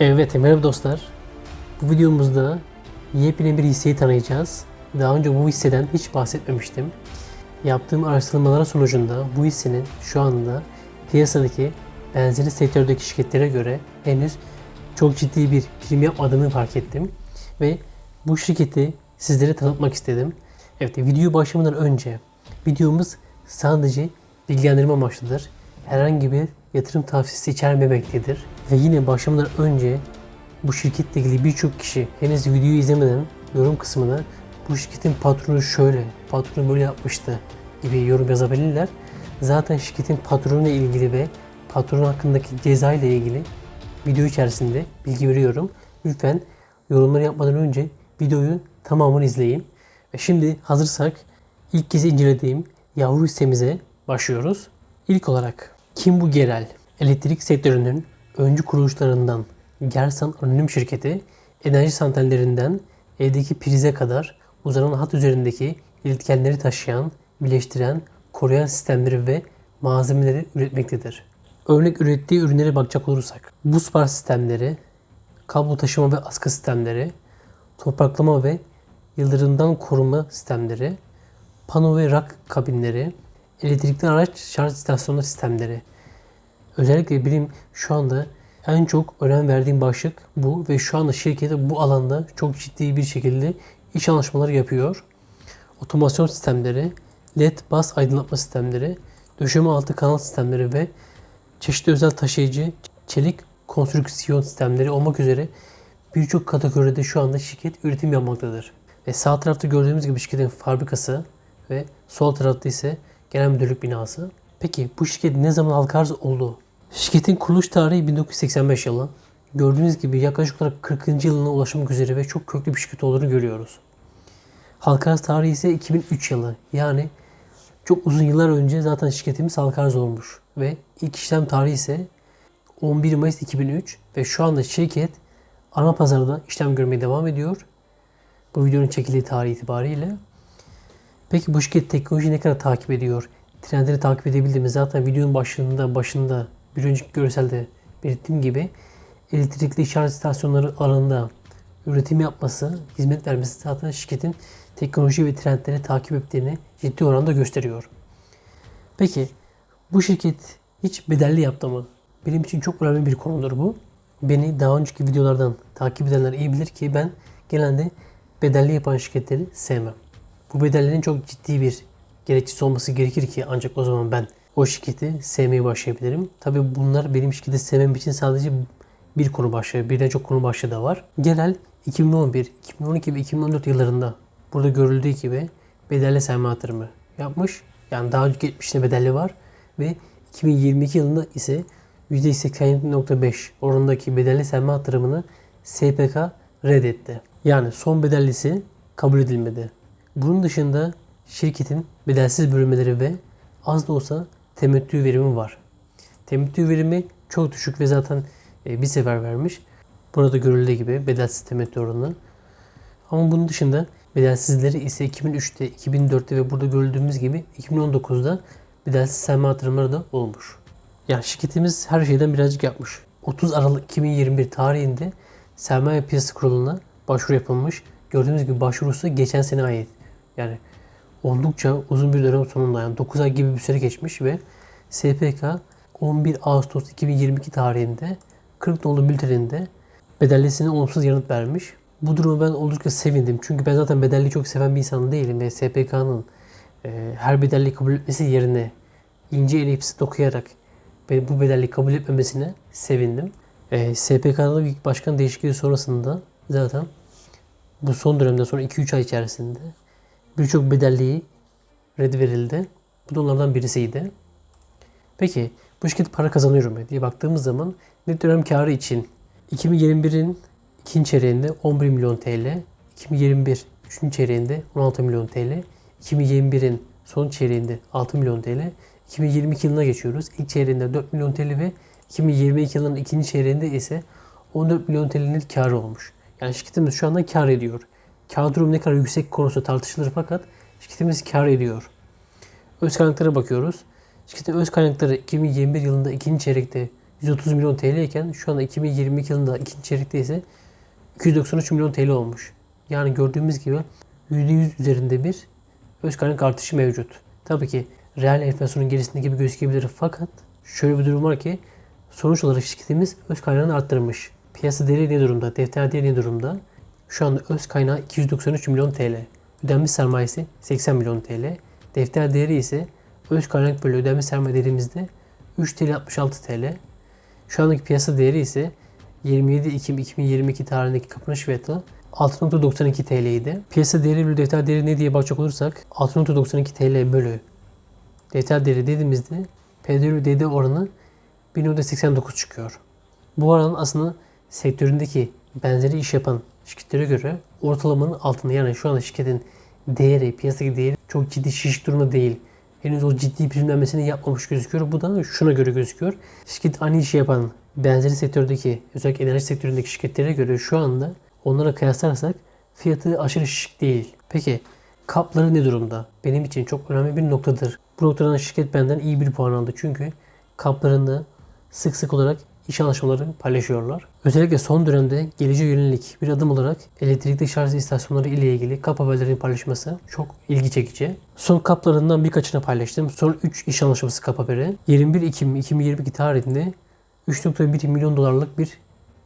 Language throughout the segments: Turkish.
Evet merhaba dostlar. Bu videomuzda yepyeni bir hisseyi tanıyacağız. Daha önce bu hisseden hiç bahsetmemiştim. Yaptığım araştırmalar sonucunda bu hissenin şu anda piyasadaki benzeri sektördeki şirketlere göre henüz çok ciddi bir prim yapmadığını fark ettim. Ve bu şirketi sizlere tanıtmak istedim. Evet videoyu başlamadan önce videomuz sadece bilgilendirme amaçlıdır. Herhangi bir yatırım tavsiyesi içermemektedir. Ve yine başlamadan önce bu şirketle ilgili birçok kişi henüz videoyu izlemeden yorum kısmına bu şirketin patronu şöyle, patronu böyle yapmıştı gibi yorum yazabilirler. Zaten şirketin patronu ile ilgili ve patron hakkındaki ceza ile ilgili video içerisinde bilgi veriyorum. Lütfen yorumları yapmadan önce videoyu tamamını izleyin. Ve şimdi hazırsak ilk kez incelediğim yavru hissemize başlıyoruz. İlk olarak kim bu Gerel? Elektrik sektörünün öncü kuruluşlarından Gersan Anonim Şirketi, enerji santrallerinden evdeki prize kadar uzanan hat üzerindeki iletkenleri taşıyan, birleştiren, koruyan sistemleri ve malzemeleri üretmektedir. Örnek ürettiği ürünlere bakacak olursak, buz bar sistemleri, kablo taşıma ve askı sistemleri, topraklama ve yıldırımdan koruma sistemleri, pano ve rak kabinleri, elektrikli araç şarj istasyonları sistemleri. Özellikle benim şu anda en çok önem verdiğim başlık bu ve şu anda şirketi bu alanda çok ciddi bir şekilde iş anlaşmaları yapıyor. Otomasyon sistemleri, LED bas aydınlatma sistemleri, döşeme altı kanal sistemleri ve çeşitli özel taşıyıcı çelik konstrüksiyon sistemleri olmak üzere birçok kategoride şu anda şirket üretim yapmaktadır. Ve sağ tarafta gördüğümüz gibi şirketin fabrikası ve sol tarafta ise genel müdürlük binası. Peki bu şirket ne zaman halka arz oldu? Şirketin kuruluş tarihi 1985 yılı. Gördüğünüz gibi yaklaşık olarak 40. yılına ulaşmak üzere ve çok köklü bir şirket olduğunu görüyoruz. Halka tarihi ise 2003 yılı. Yani çok uzun yıllar önce zaten şirketimiz halka olmuş. Ve ilk işlem tarihi ise 11 Mayıs 2003 ve şu anda şirket ana pazarda işlem görmeye devam ediyor. Bu videonun çekildiği tarih itibariyle. Peki bu şirket teknolojiyi ne kadar takip ediyor? Trendleri takip edebildiğimiz zaten videonun başında başında bir önceki görselde belirttiğim gibi elektrikli şarj istasyonları alanında üretim yapması, hizmet vermesi zaten şirketin teknoloji ve trendleri takip ettiğini ciddi oranda gösteriyor. Peki bu şirket hiç bedelli yaptı mı? Benim için çok önemli bir konudur bu. Beni daha önceki videolardan takip edenler iyi bilir ki ben genelde bedelli yapan şirketleri sevmem. Bu bedellerin çok ciddi bir gerekçesi olması gerekir ki ancak o zaman ben o şirketi sevmeye başlayabilirim. Tabi bunlar benim şirketi sevmem için sadece bir konu başlığı, birden çok konu başlığı da var. Genel 2011, 2012 ve 2014 yıllarında burada görüldüğü gibi bedelli sermaye yatırımı yapmış. Yani daha önce geçmişte bedelli var ve 2022 yılında ise %87.5 oranındaki bedelli sermaye yatırımını SPK reddetti. Yani son bedellisi kabul edilmedi. Bunun dışında şirketin bedelsiz bölünmeleri ve az da olsa temettü verimi var. Temettü verimi çok düşük ve zaten e, bir sefer vermiş. Burada görüldüğü gibi bedelsiz temettü oranı. Ama bunun dışında bedelsizleri ise 2003'te, 2004'te ve burada gördüğümüz gibi 2019'da bedelsiz sermaye yatırımları da olmuş. Yani şirketimiz her şeyden birazcık yapmış. 30 Aralık 2021 tarihinde Sermaye Piyasası Kurulu'na başvuru yapılmış. Gördüğünüz gibi başvurusu geçen sene ait. Yani oldukça uzun bir dönem sonunda yani 9 ay gibi bir süre geçmiş ve SPK 11 Ağustos 2022 tarihinde 40 nolu bülteninde bedellisine olumsuz yanıt vermiş. Bu durumu ben oldukça sevindim. Çünkü ben zaten bedelli çok seven bir insan değilim ve SPK'nın e, her bedelli kabul etmesi yerine ince elipsi dokuyarak ve bu bedelli kabul etmemesine sevindim. E, SPK'da bir başkan değişikliği sonrasında zaten bu son dönemden sonra 2-3 ay içerisinde birçok bedelliği red verildi. Bu da onlardan birisiydi. Peki bu şirket para kazanıyor mu diye baktığımız zaman net dönem karı için 2021'in ikinci çeyreğinde 11 milyon TL, 2021 üçüncü çeyreğinde 16 milyon TL, 2021'in son çeyreğinde 6 milyon TL, 2022 yılına geçiyoruz. İlk çeyreğinde 4 milyon TL ve 2022 yılının ikinci çeyreğinde ise 14 milyon TL'nin karı olmuş. Yani şirketimiz şu anda kar ediyor. Kar durumu ne kadar yüksek konusu tartışılır fakat şirketimiz kar ediyor. Öz kaynaklara bakıyoruz. Şirketin öz kaynakları 2021 yılında ikinci çeyrekte 130 milyon TL iken şu anda 2022 yılında ikinci çeyrekte ise 293 milyon TL olmuş. Yani gördüğümüz gibi %100 üzerinde bir öz kaynak artışı mevcut. Tabii ki reel enflasyonun gerisinde gibi gözükebilir fakat şöyle bir durum var ki sonuç olarak şirketimiz öz kaynağını arttırmış. Piyasa değeri ne durumda? Defter değeri ne durumda? Şu anda öz kaynağı 293 milyon TL. Ödenmiş sermayesi 80 milyon TL. Defter değeri ise öz kaynak bölü ödenmiş sermaye dediğimizde 3 TL 66 TL. Şu andaki piyasa değeri ise 27 Ekim 2022 tarihindeki kapanış fiyatı 6.92 TL idi. Piyasa değeri bölü defter değeri ne diye bakacak olursak 6.92 TL bölü defter değeri dediğimizde PDR DD oranı 1.89 çıkıyor. Bu oran aslında sektöründeki benzeri iş yapan şirketlere göre ortalamanın altında. Yani şu anda şirketin değeri, piyasadaki değeri çok ciddi şiş durumda değil. Henüz o ciddi primlenmesini yapmamış gözüküyor. Bu da şuna göre gözüküyor. Şirket aynı işi yapan benzeri sektördeki özellikle enerji sektöründeki şirketlere göre şu anda onlara kıyaslarsak fiyatı aşırı şişik değil. Peki kapları ne durumda? Benim için çok önemli bir noktadır. Bu noktadan şirket benden iyi bir puan aldı. Çünkü kaplarında sık sık olarak iş anlaşmaları paylaşıyorlar. Özellikle son dönemde geleceğe yönelik bir adım olarak elektrikli şarj istasyonları ile ilgili kap haberlerinin paylaşması çok ilgi çekici. Son kaplarından birkaçını paylaştım. Son 3 iş anlaşması kap haberi. 21 Ekim 2022 tarihinde 3.1 milyon dolarlık bir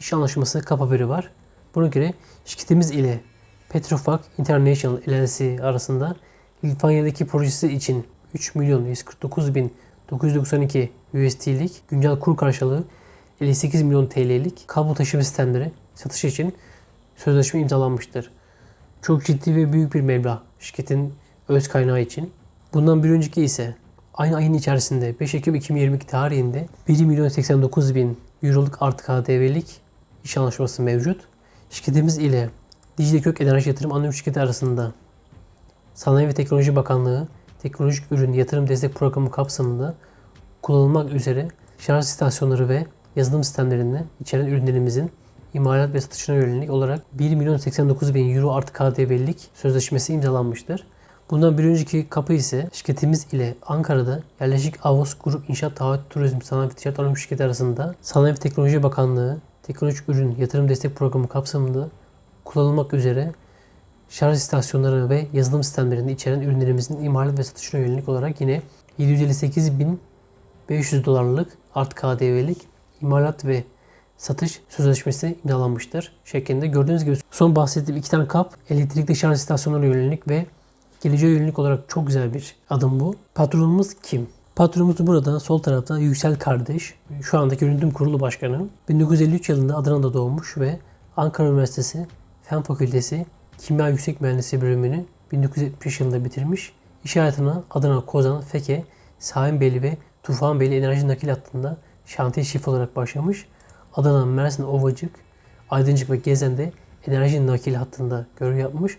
iş anlaşması kap haberi var. Buna göre şirketimiz ile Petrofac International LLC arasında Litvanya'daki projesi için 3 milyon 149 bin 992 USD'lik güncel kur karşılığı 58 milyon TL'lik kablo taşıma sistemleri satış için sözleşme imzalanmıştır. Çok ciddi ve büyük bir meblağ şirketin öz kaynağı için. Bundan bir önceki ise aynı ayın içerisinde 5 Ekim 2022 tarihinde 1 milyon 89 bin Euroluk artı KDV'lik iş anlaşması mevcut. Şirketimiz ile Dicle Kök Enerji Yatırım Anonim Şirketi arasında Sanayi ve Teknoloji Bakanlığı Teknolojik Ürün Yatırım Destek Programı kapsamında kullanılmak üzere şarj istasyonları ve yazılım sistemlerini içeren ürünlerimizin imalat ve satışına yönelik olarak 1 milyon 89 bin euro artı KDV'lik sözleşmesi imzalanmıştır. Bundan bir önceki kapı ise şirketimiz ile Ankara'da yerleşik Avos Grup İnşaat Taahhüt Turizm Sanayi Ticaret Anonim Şirketi arasında Sanayi ve Teknoloji Bakanlığı Teknolojik Ürün Yatırım Destek Programı kapsamında kullanılmak üzere şarj istasyonları ve yazılım sistemlerini içeren ürünlerimizin imalat ve satışına yönelik olarak yine 758.500 dolarlık artı KDV'lik imalat ve satış sözleşmesi imzalanmıştır şeklinde. Gördüğünüz gibi son bahsettiğim iki tane kap elektrikli şarj istasyonlarına yönelik ve geleceğe yönelik olarak çok güzel bir adım bu. Patronumuz kim? Patronumuz burada sol tarafta Yüksel Kardeş. Şu andaki yönetim kurulu başkanı. 1953 yılında Adana'da doğmuş ve Ankara Üniversitesi Fen Fakültesi Kimya Yüksek Mühendisliği bölümünü 1970 yılında bitirmiş. İş hayatına Adana, Kozan, Feke, Sahimbeyli ve Tufanbeyli enerji nakil hattında şantiye şef olarak başlamış. Adana, Mersin, Ovacık, Aydıncık ve Gezen'de enerji nakil hattında görev yapmış.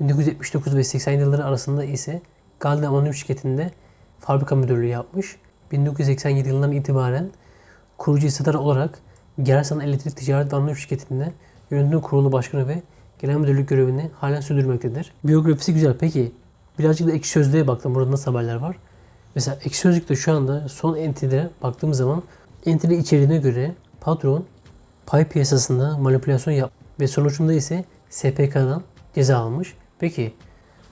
1979 ve 80 yılları arasında ise Galde Anonim Şirketi'nde fabrika müdürlüğü yapmış. 1987 yılından itibaren kurucu hissedar olarak Gersan Elektrik Ticaret ve Anonim Şirketi'nde yönetim kurulu başkanı ve genel müdürlük görevini halen sürdürmektedir. Biyografisi güzel. Peki birazcık da ekşi sözlüğe baktım. Burada nasıl haberler var? Mesela ekşi sözlükte şu anda son entry'lere baktığımız zaman entry içeriğine göre patron pay piyasasında manipülasyon yap ve sonucunda ise SPK'dan ceza almış. Peki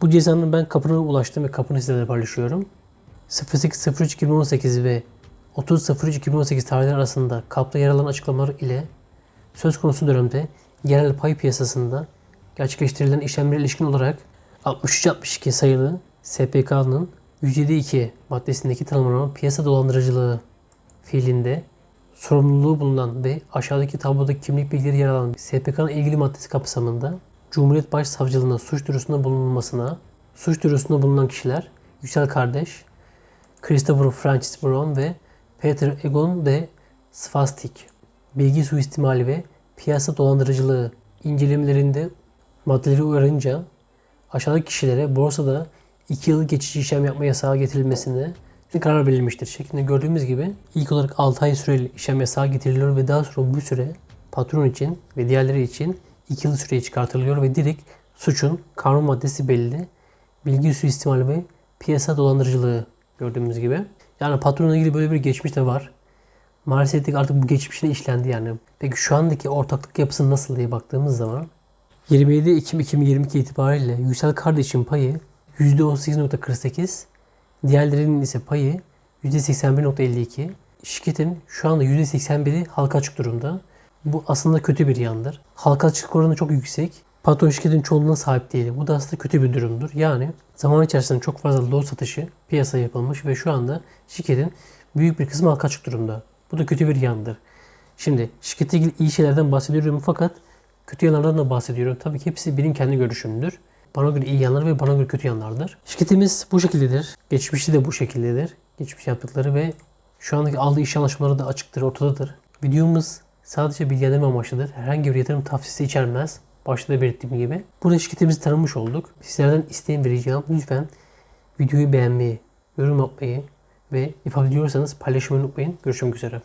bu cezanın ben kapına ulaştım ve kapını sizlerle paylaşıyorum. 08.03.2018 ve 30.03.2018 tarihleri arasında kapta yer alan açıklamalar ile söz konusu dönemde genel pay piyasasında gerçekleştirilen işlemlere ilişkin olarak 63-62 sayılı SPK'nın 107.2 maddesindeki tanımlanan piyasa dolandırıcılığı fiilinde sorumluluğu bulunan ve aşağıdaki tablodaki kimlik bilgileri yer alan SPK'nın ilgili maddesi kapsamında Cumhuriyet Başsavcılığına suç duyurusunda bulunmasına, suç duyurusunda bulunan kişiler Yüksel Kardeş, Christopher Francis Brown ve Peter Egon de Svastik, bilgi suistimali ve piyasa dolandırıcılığı incelemelerinde maddeleri uyarınca aşağıdaki kişilere borsada 2 yıl geçici işlem yapma yasağı getirilmesine karar verilmiştir şeklinde gördüğümüz gibi ilk olarak 6 ay süreli işlem yasağı getiriliyor ve daha sonra bu süre patron için ve diğerleri için 2 yıl süreye çıkartılıyor ve direkt suçun kanun maddesi belli. Bilgi suistimali ve piyasa dolandırıcılığı gördüğümüz gibi. Yani patronla ilgili böyle bir geçmiş de var. maalesef artık bu geçmişine işlendi yani. Peki şu andaki ortaklık yapısı nasıl diye baktığımız zaman 27 Ekim 2022 itibariyle Yüksel kardeşin payı %18.48, diğerlerinin ise payı %81.52. Şirketin şu anda %81'i halka açık durumda. Bu aslında kötü bir yandır. Halka açık oranı çok yüksek. Patron şirketin çoğunluğuna sahip değil. Bu da aslında kötü bir durumdur. Yani zaman içerisinde çok fazla lot satışı piyasaya yapılmış ve şu anda şirketin büyük bir kısmı halka açık durumda. Bu da kötü bir yandır. Şimdi şirkete ilgili iyi şeylerden bahsediyorum fakat kötü yanlardan da bahsediyorum. Tabii ki hepsi benim kendi görüşümdür. Bana göre iyi yanları ve bana göre kötü yanlardır. Şirketimiz bu şekildedir. Geçmişi de bu şekildedir. Geçmiş yaptıkları ve şu andaki aldığı iş anlaşmaları da açıktır, ortadadır. Videomuz sadece bilgilendirme amaçlıdır. Herhangi bir yatırım tavsiyesi içermez. Başta da belirttiğim gibi. Burada şirketimizi tanımış olduk. Sizlerden isteğim ve ricam lütfen videoyu beğenmeyi, yorum yapmayı ve yapabiliyorsanız paylaşmayı unutmayın. Görüşmek üzere.